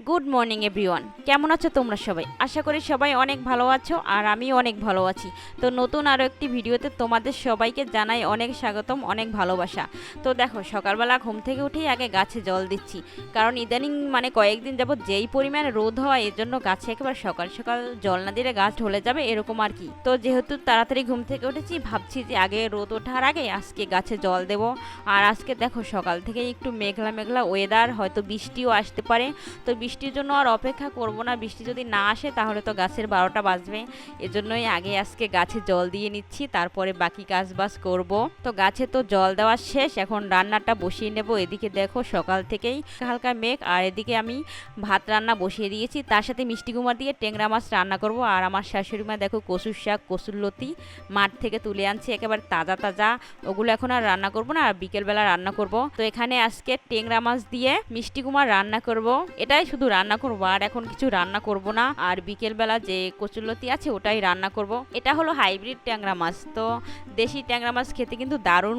Good morning everyone কেমন আছো তোমরা সবাই? আশা করি সবাই অনেক ভালো আছো আর আমি অনেক ভালো আছি। তো নতুন আরও একটি ভিডিওতে তোমাদের সবাইকে জানাই অনেক স্বাগতম, অনেক ভালোবাসা। তো দেখো, সকালবেলা ঘুম থেকে উঠেই আগে গাছে জল দিচ্ছি। কারণ ইদানিং মানে কয়েকদিন যাবত যেই পরিমাণে রোদ হয়, এর জন্য গাছে একেবারে সকাল সকাল জল না দিলে গাছ ঢলে যাবে, এরকম আর কি। তো যেহেতু তাড়াতাড়ি ঘুম থেকে উঠেছি, ভাবছি যে আগে রোদ ওঠার আগে আজকে গাছে জল দেব। আর আজকে দেখো সকাল থেকে একটু মেঘলা মেঘলা ওয়েদার হয়তো বৃষ্টিও আসতে পারে। তো বৃষ্টির জন্য আর অপেক্ষা করব না। বৃষ্টি যদি না আসে, তাহলে তো গাছের বারোটা বাজবে। এজন্যই আগে আজকে গাছে জল দিয়ে নিচ্ছি, তারপরে বাকি কাজ বাজ করব। তো গাছে তো জল দেওয়া শেষ, এখন রান্নাটা বসিয়ে নেব। এদিকে দেখো সকাল থেকেই হালকা মেঘ, আর এদিকে আমি ভাত রান্না বসিয়ে দিয়েছি। তার সাথে মিষ্টি কুমার দিয়ে টেংরা মাছ রান্না করব। আর আমার শাশুড়ি মা দেখো কচুর শাক কচুরলতি মাঠ থেকে তুলে আনছি, একেবারে তাজা তাজা। ওগুলো এখন আর রান্না করব না, আর বিকেলবেলা রান্না করব। তো এখানে আজকে টেংরা মাছ দিয়ে মিষ্টি কুমার রান্না করব। এটাই শুধু রান্না করব, আর এখন কিছু রান্না করব না। আর বিকেলবেলা যে কচুরলতি আছে, ওটাই রান্না করব। এটা হলো হাইব্রিড ট্যাংরা মাছ। তো দেশি ট্যাংরা মাছ খেতে কিন্তু দারুণ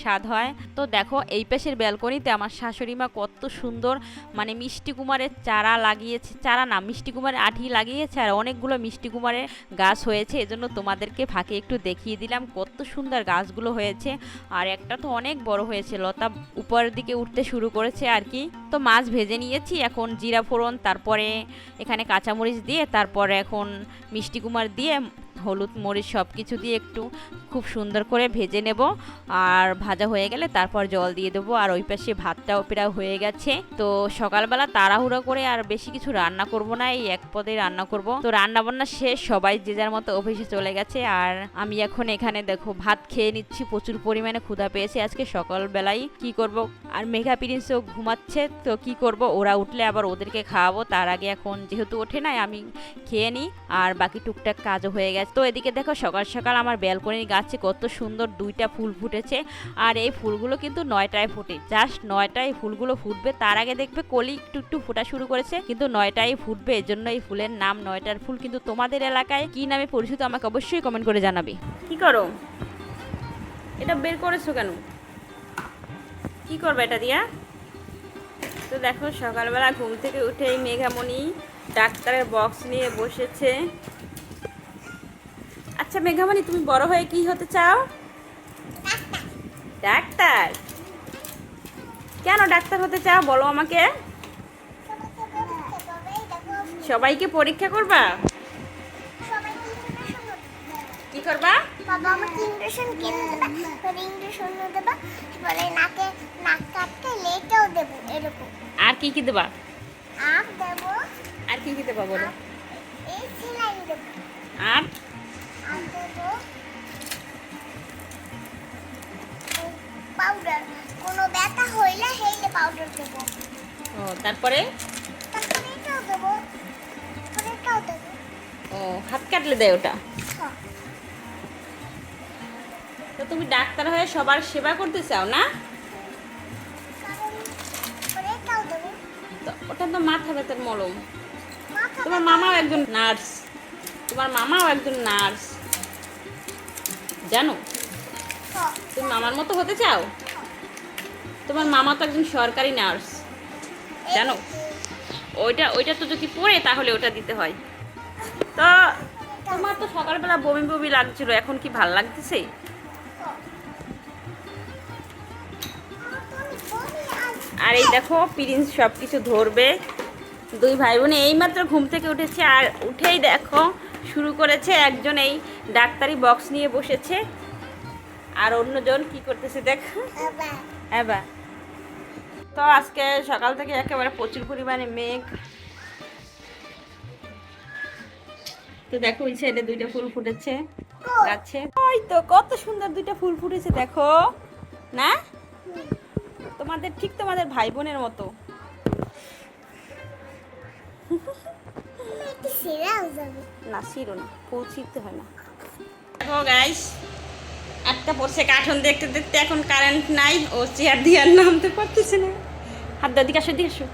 স্বাদ হয়। তো দেখো, এই পাশের ব্যালকনিতে আমার শাশুড়ি মা কত সুন্দর মানে মিষ্টি কুমারের চারা লাগিয়েছে। চারা না, মিষ্টি কুমারের আঠি লাগিয়েছে, আর অনেকগুলো মিষ্টি কুমারের গাছ হয়েছে। এজন্য তোমাদেরকে ফাঁকে একটু দেখিয়ে দিলাম কত সুন্দর গাছগুলো হয়েছে। আর একটা তো অনেক বড় হয়েছে, লতা উপরের দিকে উঠতে শুরু করেছে আর কি। তো মাছ ভেজে নিয়েছি, এখন জিরা ফোড়ন তারপরে এখানে কাঁচামরিচ দিয়ে তারপরে এখন মিষ্টি কুমার দিয়ে হলুদ, মরিচ সব কিছু দিয়ে একটু খুব সুন্দর করে ভেজে নেব। আর ভাজা হয়ে গেলে তারপর জল দিয়ে দেবো। আর ওই পাশে ভাতটাও প্রায় হয়ে গেছে। তো সকালবেলা তাড়াহুড়ো করে আর বেশি কিছু রান্না করব না, এই এক পদে রান্না করব। তো রান্না বান্না শেষ, সবাই যে যার মতো অফিসে চলে গেছে। আর আমি এখন এখানে দেখো, ভাত খেয়ে নিচ্ছি, প্রচুর পরিমাণে ক্ষুধা পেয়েছে আজকে সকালবেলায় কি করব? আর মেঘা প্রিন্সও ঘুমাচ্ছে, তো কি করব? ওরা উঠলে আবার ওদেরকে খাওয়াবো। তার আগে এখন যেহেতু ওঠে নাই, আমি খেয়ে নিই। আর বাকি টুকটাক কাজও হয়ে গেছে। তো এদিকে দেখো সকাল সকাল আমার ব্যালকনির গাছে কত সুন্দর দুইটা ফুল ফুটেছে। আর এই ফুলগুলো কিন্তু নয়টায় ফুটে। জাস্ট নয়টায় ফুলগুলো ফুটবে। তার আগে দেখবে কলি একটু একটু ফোটা শুরু করেছে, কিন্তু নয়টায় ফুটবে। এর জন্য এই ফুলের নাম নয়টার ফুল কিন্তু তোমাদের এলাকায় কি নামে পরিচিত আমাকে অবশ্যই কমেন্ট করে জানাবে। কি করো? এটা বের করেছ কেন? কি করবে এটা দিয়া? তো দেখো সকালবেলা ঘুম থেকে উঠে এই মেঘামণি ডাক্তারের বক্স নিয়ে বসেছে। আচ্ছা মেঘামণি তুমি বড় হয়ে কি হতে চাও? ডাক্তার। কেন ডাক্তার হতে চাও বলো আমাকে? সবাইকে পরীক্ষা করবা? কি করবা? বাবা আমাকে ইঞ্জেকশন কিনে দেবা? পরে ইঞ্জেকশন দেবা পরে নাকে নাক কাটতে লেটেও দেবো এরকম। আর কি কি দেবা? আম দেবো। আর কি কি দেবা বলো? এই দেবো। আর পাউডার কোনো ব্যথা হইলে হেইলে পাউডার দেবো। ও তারপরে? তারপরে এটাও দেবো। তারপরে এটাও দেবো। ও হাত কাটলে দেয় ওটা? হ্যাঁ। তো তুমি ডাক্তার হয়ে সবার সেবা করতে চাও না? ওটা তো মাথা ব্যথার মলম। তোমার মামাও একজন নার্স। তোমার মামাও একজন নার্স। জানো? তুমি মামার মতো হতে চাও? তোমার মামা তো একজন সরকারি নার্স। জানো? ওইটা ওইটা তো যদি পড়ে তাহলে ওটা দিতে হয়। তো তোমার তো সকালবেলা বমি বমি লাগছিল, এখন কি ভালো লাগতেছে? আর এই দেখো, প্রিন্স সব কিছু ধরবে। দুই ভাই বোনে এইমাত্র ঘুম থেকে উঠেছে, আর উঠেই দেখো শুরু করেছে একজন এই ডাক্তারি বক্স নিয়ে বসেছে। আর অন্যজন কি করতেছে দেখো। এবার। তো আজকে সকাল থেকে একেবারে প্রচুর পরিমাণে মেঘ। তো দেখো ওই সাইডে দুইটা ফুল ফুটেছে গাছে। ওই তো কত সুন্দর দুইটা ফুল ফুটেছে দেখো। না? তোমাদের ঠিক তোমাদের ভাই বোনের মতো। না ছিঁড়ো না ফুল ছিঁড়তে হয় না। দেখো গাইস একটা পড়ছে কার্টুন দেখতে দেখতে এখন কারেন্ট নাই ও চেয়ার দিয়ে আর নামতে পারতেছে না। হাত দাও দিকে আসো দিকে আসো।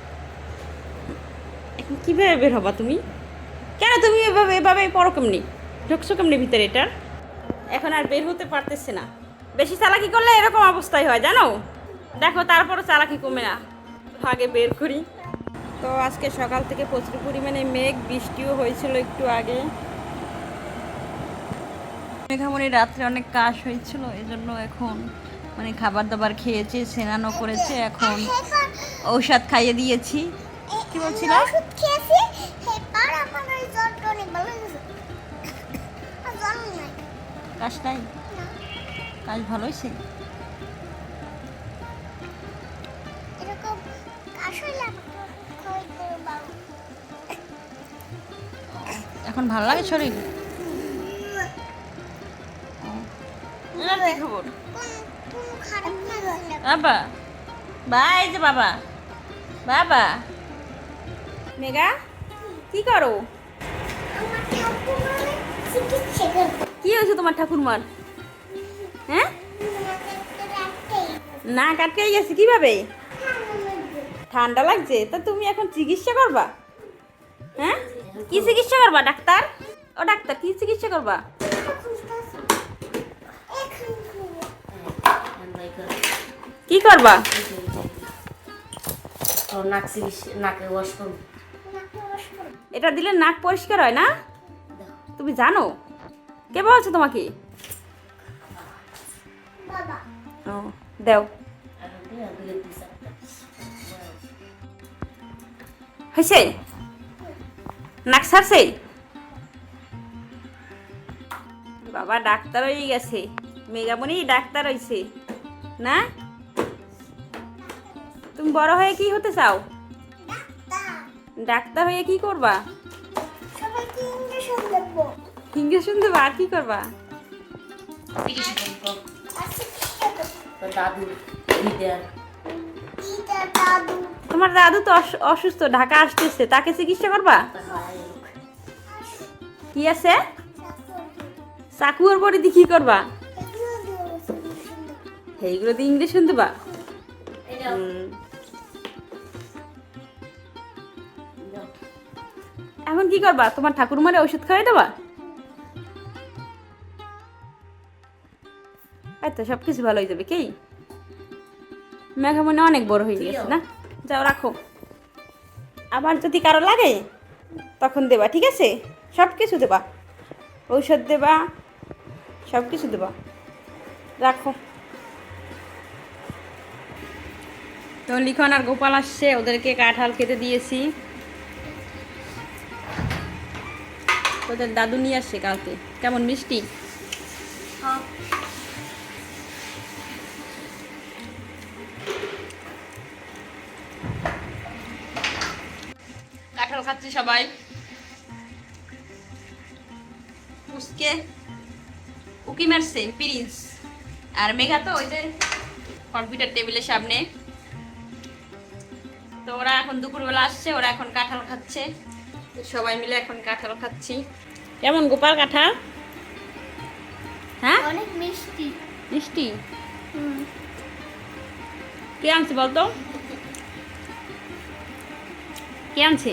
এখন কীভাবে বের হবা তুমি? কেন তুমি এভাবে এভাবে পড়ো কেমনি? ঢুকছো কেমনি ভিতরে এটার? এখন আর বের হতে পারতেছে না। বেশি চালাকি করলে এরকম অবস্থাই হয় জানো? দেখো তারপরও চালাকি কমে না। আগে বের করি। তো আজকে সকাল থেকে প্রচুর পরিমাণে মেঘ বৃষ্টিও হয়েছিল একটু আগে। মেঘামণি রাত্রে অনেক কাশ হয়েছিল এজন্য এখন মানে খাবার দাবার খেয়েছে স্নানও করেছে এখন ঔষধ খাইয়ে দিয়েছি। কি বলছিলা? ভালো হয়েছে। এরকম কাশ হইলে এখন ভালো লাগে শরীর? বাবা। বাই যে বাবা। বাবা। মেঘা, কি করো? কি হয়েছে তোমার ঠাকুরমার? হ্যাঁ? না কাটকে গেছে। কীভাবে? ঠান্ডা লাগছে? তা তুমি এখন চিকিৎসা করবা? হ্যাঁ? কি চিকিৎসা করবা ডাক্তার? ও ডাক্তার কি চিকিৎসা করবা? কি করবা? নাক নাকে ওয়াশ করুন এটা দিলে নাক পরিষ্কার হয় না? তুমি জানো? কে বলছে তোমাকে? ও দেও। হয়েছে? নাক সারছে? বাবা, ডাক্তার হয়ে গেছে। মেগামণি ডাক্তার হয়েছে না? তুমি বড় হয়ে কি হতে চাও? ডাক্তার হয়ে কি করবা? ইঞ্জেকশন দেবো। আর কি করবা? দাদু তোমার দাদু তো অসুস্থ, ঢাকা আসতেছে, তাকে চিকিৎসা করবা? কি আছে? চাকুয়ার দিয়ে কি করবা। এইগুলো দিয়ে ইংলিশ দেবা হুম। এখন কি করবা? তোমার ঠাকুরমারে ওষুধ খাওয়াই দেবা? তো সব কিছু ভালো হয়ে যাবে, কি? মেঘা মনে অনেক বড় হয়ে গেছে না? যাও রাখো। আবার যদি কারও লাগে তখন দেবা ঠিক আছে? সব কিছু দেবা। ঔষধ দেবা সব কিছু দেবা। রাখো। তো লিখন আর গোপাল আসছে ওদেরকে কাঁঠাল খেতে দিয়েছি। তোদের দাদু নিয়ে আসছে কালকে। কেমন মিষ্টি? সবাই। উসকে উকি মারছে প্রিন্স। আর মেঘা তো ওই যে কম্পিউটার টেবিলের সামনে। তো ওরা এখন দুপুরবেলা আসছে ওরা এখন কাঁঠাল খাচ্ছে। সবাই মিলে এখন কাঁঠাল খাচ্ছি। কেমন গোপাল কাঁঠাল? হ্যাঁ? অনেক মিষ্টি। মিষ্টি? কে আনছে বলতো? কে আনছে?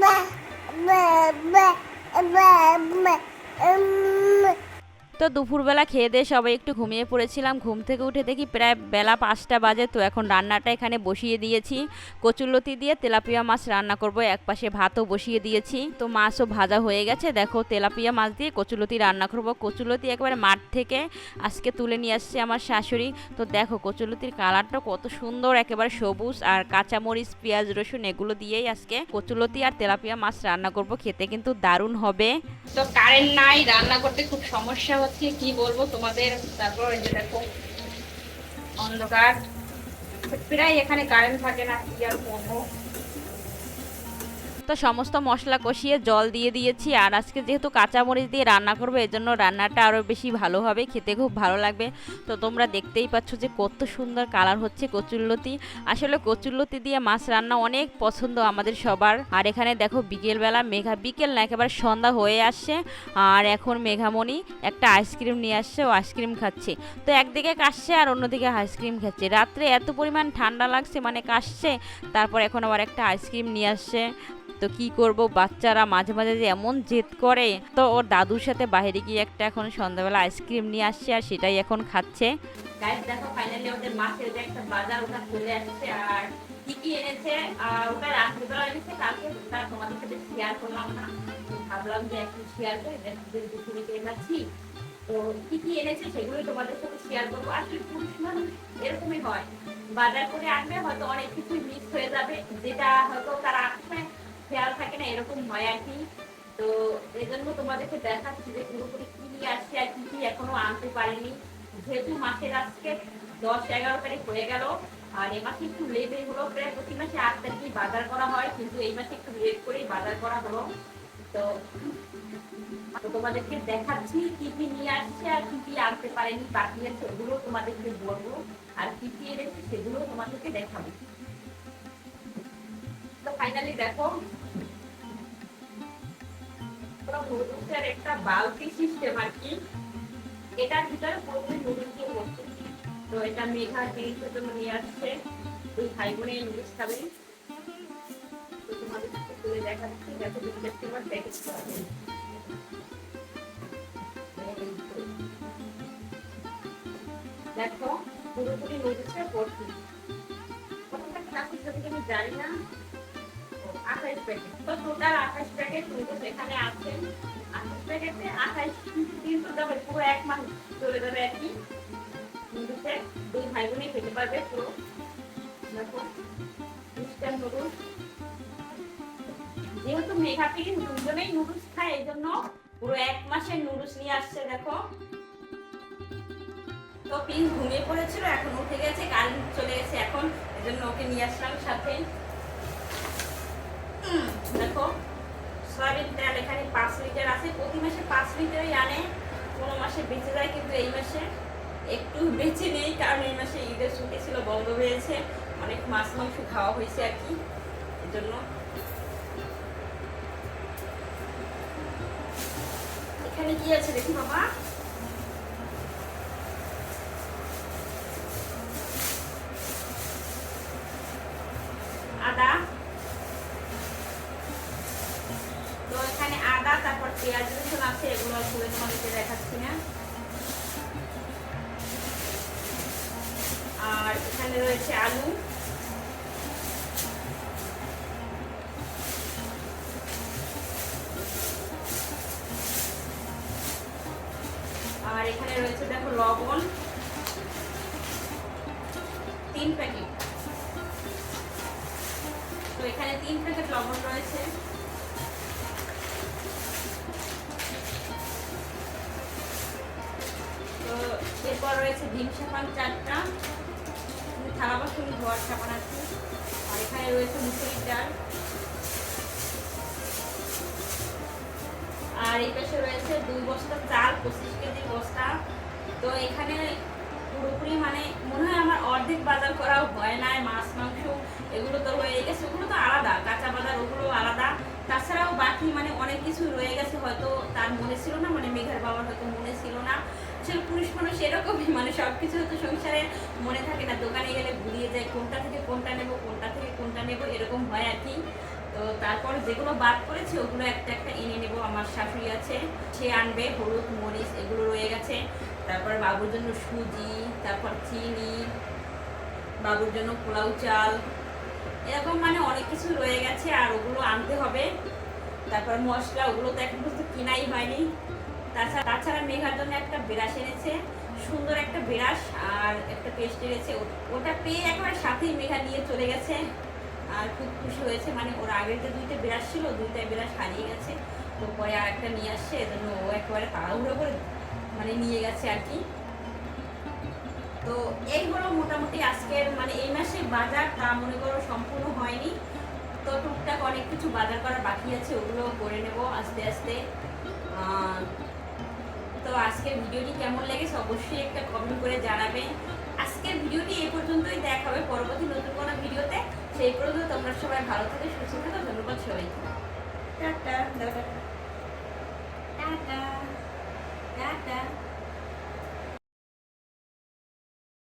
ba ba ba ba ba তো দুপুরবেলা খেয়ে দিয়ে সবাই একটু ঘুমিয়ে পড়েছিলাম। ঘুম থেকে উঠে দেখি প্রায় বেলা পাঁচটা বাজে। তো এখন রান্নাটা এখানে বসিয়ে দিয়েছি। কচুরলতি দিয়ে তেলাপিয়া মাছ রান্না করব। এক পাশে ভাতও বসিয়ে দিয়েছি। তো মাছও ভাজা হয়ে গেছে। দেখো তেলাপিয়া মাছ দিয়ে কচুলতি রান্না করব। কচুলতি একেবারে মাঠ থেকে আজকে তুলে নিয়ে আসছে আমার শাশুড়ি। তো দেখো কচুলতির কালারটা কত সুন্দর, একেবারে সবুজ আর কাঁচামরিচ, পেঁয়াজ, রসুন এগুলো দিয়েই আজকে কচুলতি আর তেলাপিয়া মাছ রান্না করব। খেতে কিন্তু দারুণ হবে। তো কারেন্ট নাই, রান্না করতে খুব সমস্যা হচ্ছে। কি বলব তোমাদের? তারপর এই যে দেখো, অন্ধকার। প্রায় এখানে কারেন্ট থাকে না, কি আর করব? তো সমস্ত মশলা কষিয়ে জল দিয়ে দিয়েছি। আর আজকে যেহেতু কাঁচামরিচ দিয়ে রান্না করব জন্য রান্নাটা আরও বেশি ভালো হবে। খেতে খুব ভালো লাগবে। তো তোমরা দেখতেই পাচ্ছ যে কত সুন্দর কালার হচ্ছে কচুরলতি। আসলে কচুরলতি দিয়ে মাছ রান্না অনেক পছন্দ আমাদের সবার। আর এখানে দেখো বিকেলবেলা মেঘা, বিকেল না, একেবারে সন্ধ্যা হয়ে আসছে। আর এখন মেঘামণি একটা আইসক্রিম নিয়ে আসছে, ও আইসক্রিম খাচ্ছে। তো একদিকে কাশছে আর অন্যদিকে আইসক্রিম খাচ্ছে। রাত্রে এত পরিমাণ ঠান্ডা লাগছে মানে কাশছে। তারপর এখন আবার একটা আইসক্রিম নিয়ে আসছে। তো কি করব? বাচ্চারা মাঝে মাঝে যে এমন জেদ করে। তো ওর দাদুর সাথে বাইরে গিয়ে একটা এখন সন্ধ্যাবেলা আইসক্রিম নিয়ে আসছে আর সেটাই এখন খাচ্ছে। দেখো ফাইনালি ওদের মাছের একটা বাজার ওটা চলে আসছে আর কি কি এনেছে? আর ওটা রাত্রিবেলা এনেছে, কালকে ওটা তোমাদের সাথে শেয়ার করলাম না। ভাবলাম যে একটু শেয়ার করে দেখতে এনাচ্ছি তো কি কি এনেছে সেগুলো তোমাদের সাথে শেয়ার করব। আসলে পুরুষ মানুষ এরকমই হয়। বাজার করে আনবে হয়তো অনেক কিছু মিক্স হয়ে যাবে, যেটা হয়তো তার আসবে খেয়াল থাকে না, এরকম হয় আর কি। তো এই জন্য তোমাদেরকে দেখাচ্ছি যে পুরোপুরি কি নিয়ে আসছে আর কি কি এখনও আনতে পারিনি। যেহেতু মাসের আজকে দশ এগারো তারিখ হয়ে গেল, আর এ মাসে একটু লেট হলো প্রায় প্রতি মাসে আট তারিখে বাজার করা হয়, কিন্তু এই মাসে একটু লেট করেই বাজার করা হলো। তো তোমাদেরকে দেখাচ্ছি কি কি নিয়ে আসছে আর কি কি আনতে পারেনি, বাকি আছে ওগুলো তোমাদেরকে বলব। আর কি কি এনেছে সেগুলো তোমাদেরকে দেখাবো। তো ফাইনালি দেখো পুরো নুডলসের একটা বালতি সিস্টেম আর কি, এটার ভিতরে পুরোপুরি নুডলস দিয়ে তো এটা মেঘা জিনিসের জন্য নিয়ে আসছে, দুই ভাই বোনে নুডলস খাবে দেখো পুরোপুরি নুডলসে ভর্তি প্রথমটা ক্লাস থেকে আমি জানি না। যেহেতু মেঘা থেকে দুজনেই নুডলস খায় এই জন্য পুরো এক মাসের নুডলস নিয়ে আসছে, দেখো। তো পিন ঘুমিয়ে পড়েছিল, এখন উঠে গেছে কারেন্ট চলে গেছে এখন। এজন্য ওকে নিয়ে আসলাম সাথে। দেখো সয়াবিন তেল এখানে পাঁচ লিটার আছে। প্রতি মাসে পাঁচ লিটারই আনে, কোনো মাসে বেঁচে যায় কিন্তু এই মাসে। একটু বেঁচে নেই, কারণ এই মাসে ঈদের ছুটি ছিল, বন্ধ হয়েছে। অনেক মাছ মাংস খাওয়া হয়েছে আর কি, এজন্য। এখানে কি আছে দেখি বাবা আদা তো এখানে আদা তারপর পেঁয়াজ রসুন আছে, এগুলো খুলে তোমাদেরকে দেখাচ্ছি না। আর এখানে রয়েছে আলু। আর এখানে রয়েছে, দেখো, লবণ। তিন প্যাকেট। তো এখানে তিন প্যাকেট লবণ রয়েছে। এরপর রয়েছে ডিম সাবান চারটা। থালা বাসন ধোয়ার সাবান আছে। আর এখানে রয়েছে মুসুরির ডাল। আর এই পাশে রয়েছে দুই বস্তা চাল, পঁচিশ কেজি বস্তা। তো এখানে পুরোপুরি মানে মনে হয় আমার অর্ধেক বাজার করাও হয় নাই, মাছ, মাংস, এগুলো তো হয়ে গেছে। ওগুলো তো আলাদা, কাঁচা বাজার ওগুলো আলাদা। তাছাড়াও বাকি মানে অনেক কিছু রয়ে গেছে, হয়তো তার মনে ছিল না মানে মেঘার বাবার হয়তো মনে ছিল না। আসলে পুরুষ মানুষ এরকমই মানে সব কিছু হয়তো সংসারে মনে থাকে না, দোকানে গেলে ভুলিয়ে যায়, কোনটা থেকে কোনটা নেব, কোনটা থেকে কোনটা নেব, এরকম হয় আর কি। তো তারপর যেগুলো বাদ করেছে ওগুলো একটা একটা এনে নেব, আমার শাশুড়ি আছে, সে আনবে, হলুদ, মরিচ, এগুলো রয়ে গেছে। তারপর বাবুর জন্য সুজি, তারপর চিনি, বাবুর জন্য পোলাও চাল, এরকম মানে অনেক কিছু রয়ে গেছে, আর ওগুলো আনতে হবে। তারপর মশলা, ওগুলো তো এখন পর্যন্ত কিনাই হয়নি। তাছাড়া তাছাড়া মেঘার জন্য একটা বিরাস এনেছে। সুন্দর একটা বিরাস আর একটা পেস্ট এনেছে। ওটা পেয়ে একেবারে সাথেই মেঘা নিয়ে চলে গেছে। আর খুব খুশি হয়েছে। মানে ওর আগের যে দুইটা বিরাস ছিল দুইটা বিরাস হারিয়ে গেছে। তো পরে আর একটা নিয়ে আসছে। এজন্য ও একেবারে তাড়াহুড়ো করে মানে নিয়ে গেছে আর কি। তো এই হলো মোটামুটি আজকের মানে এই মাসে বাজার তা মনে করো সম্পূর্ণ হয়নি। তো টুকটাক অনেক কিছু বাজার করা বাকি আছে। ওগুলো করে নেব আস্তে আস্তে। তো আজকের ভিডিওটি কেমন লেগেছে অবশ্যই একটা কমেন্ট করে জানাবেন। আজকের ভিডিওটি এ পর্যন্তই, দেখা হবে পরবর্তী নতুন কোনো ভিডিওতে। সেই পর্যন্ত তোমরা সবাই ভালো থাকে, সুস্থ থাকো, ধন্যবাদ সবাইকে। Tata tata tata tata.